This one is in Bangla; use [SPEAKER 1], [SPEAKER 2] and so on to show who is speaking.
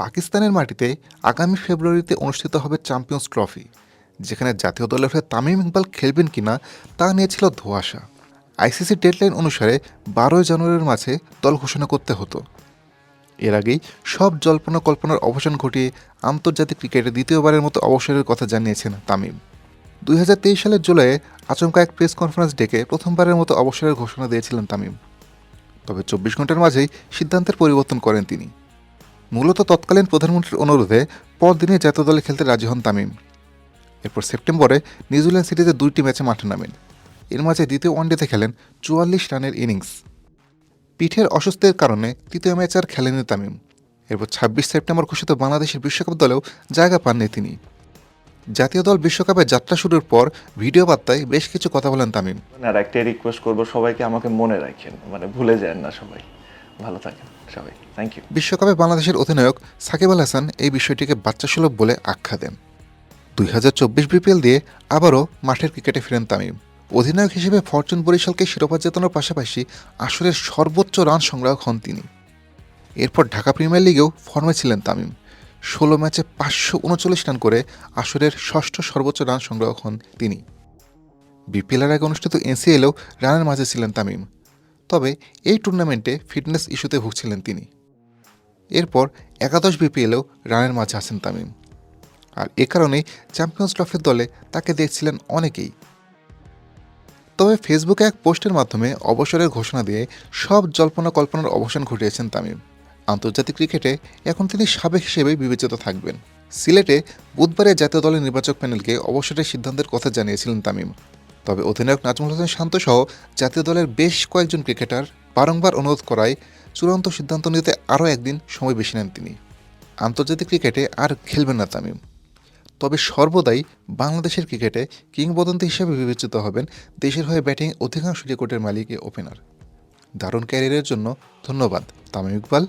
[SPEAKER 1] পাকিস্তানের মাটিতে আগামী ফেব্রুয়ারিতে অনুষ্ঠিত হবে চ্যাম্পিয়ন্স ট্রফি, যেখানে জাতীয় দলের হয়ে তামিম ইকবাল খেলবেন কিনা তা নিয়ে ছিল ধোঁয়াশা। আইসিসি ডেডলাইন অনুসারে বারোই জানুয়ারির মাঝে দল ঘোষণা করতে হতো। এর আগেই সব জল্পনা কল্পনার অবসান ঘটিয়ে আন্তর্জাতিক ক্রিকেটে দ্বিতীয়বারের মতো অবসরের কথা জানিয়েছেন তামিম। দুই হাজার তেইশ সালের জুলাইয়ে আচমকা এক প্রেস কনফারেন্স ডেকে প্রথমবারের মতো অবসরের ঘোষণা দিয়েছিলেন তামিম। তবে চব্বিশ ঘণ্টার মাঝেই সিদ্ধান্তের পরিবর্তন করেন তিনি। মূলত তৎকালীন প্রধানমন্ত্রীর অনুরোধে পরদিনে জাতীয় দলে খেলতে রাজি হন তামিম। এরপর সেপ্টেম্বরে নিউজিল্যান্ড সিরিজে দুইটি ম্যাচে মাঠে নামেন। এর মাঝে দ্বিতীয় ওয়ানডেতে খেলেন চুয়াল্লিশ রানের ইনিংস। পিঠের অসুস্থের কারণে তৃতীয় ম্যাচ আর খেলেননি তামিম। এরপর ছাব্বিশ সেপ্টেম্বর ঘোষিত বাংলাদেশের বিশ্বকাপ দলেও জায়গা পাননি তিনি। জাতীয় দল বিশ্বকাপে যাত্রা শুরুর পর ভিডিও বার্তায় বেশ কিছু কথা বলেন তামিম।
[SPEAKER 2] আর একটাই রিকোয়েস্ট করব, সবাইকে আমাকে মনে রাখেন মানে ভুলে যান না সবাই। ভালো থাকেন সবাই। থ্যাংক ইউ
[SPEAKER 1] বিশ্বকাপে বাংলাদেশের অধিনায়ক সাকিব আল হাসান এই বিষয়টিকে বাচ্চা বাচ্চাসুলভ বলে আখ্যা দেন। দুই হাজার চব্বিশ বিপিএল দিয়ে আবারও মাঠের ক্রিকেটে ফিরেন তামিম। অধিনায়ক হিসেবে ফরচুন বরিশালকে শিরোপা জেতানোর পাশাপাশি আসরের সর্বোচ্চ রান সংগ্রাহক হন তিনি। এরপর ঢাকা প্রিমিয়ার লিগেও ফর্মে ছিলেন তামিম। ষোলো ম্যাচে পাঁচশো উনচল্লিশ রান করে আসরের ষষ্ঠ সর্বোচ্চ রান সংগ্রাহক হন তিনি। বিপিএলের আগে অনুষ্ঠিত এনসিএলেও রানের মাঝে ছিলেন তামিম। তবে এই টুর্নামেন্টে ফিটনেস ইস্যুতে ভুগছিলেন তিনি। এরপর একাদশ বিপিএলেও রানের মাঝে আছেন তামিম। আর এ কারণেই চ্যাম্পিয়ন্স ট্রফির দলে তাকে দেখছিলেন অনেকেই। তবে ফেসবুকে এক পোস্টের মাধ্যমে অবসরের ঘোষণা দিয়ে সব জল্পনা কল্পনার অবসান ঘটিয়েছেন তামিম। আন্তর্জাতিক ক্রিকেটে এখন তিনি সাবেক হিসেবে বিবেচিত থাকবেন। সিলেটে বুধবারে জাতীয় দলের নির্বাচক প্যানেলকে অবসরের সিদ্ধান্তের কথা জানিয়েছিলেন তামিম। তবে অধিনায়ক নাজমুল হোসেন শান্ত সহ জাতীয় দলের বেশ কয়েকজন ক্রিকেটার বারংবার অনুরোধ করায় চূড়ান্ত সিদ্ধান্ত নিতে আরও একদিন সময় বেশি নেন তিনি। আন্তর্জাতিক ক্রিকেটে আর খেলবেন না তামিম। তবে সর্বদাই বাংলাদেশের ক্রিকেটে কিংবদন্তি হিসেবে বিবেচিত হবেন দেশের হয়ে ব্যাটিং অধিকাংশ রেকর্ডের মালিক ওপেনার। দারুণ ক্যারিয়ারের জন্য ধন্যবাদ, তামিম ইকবাল।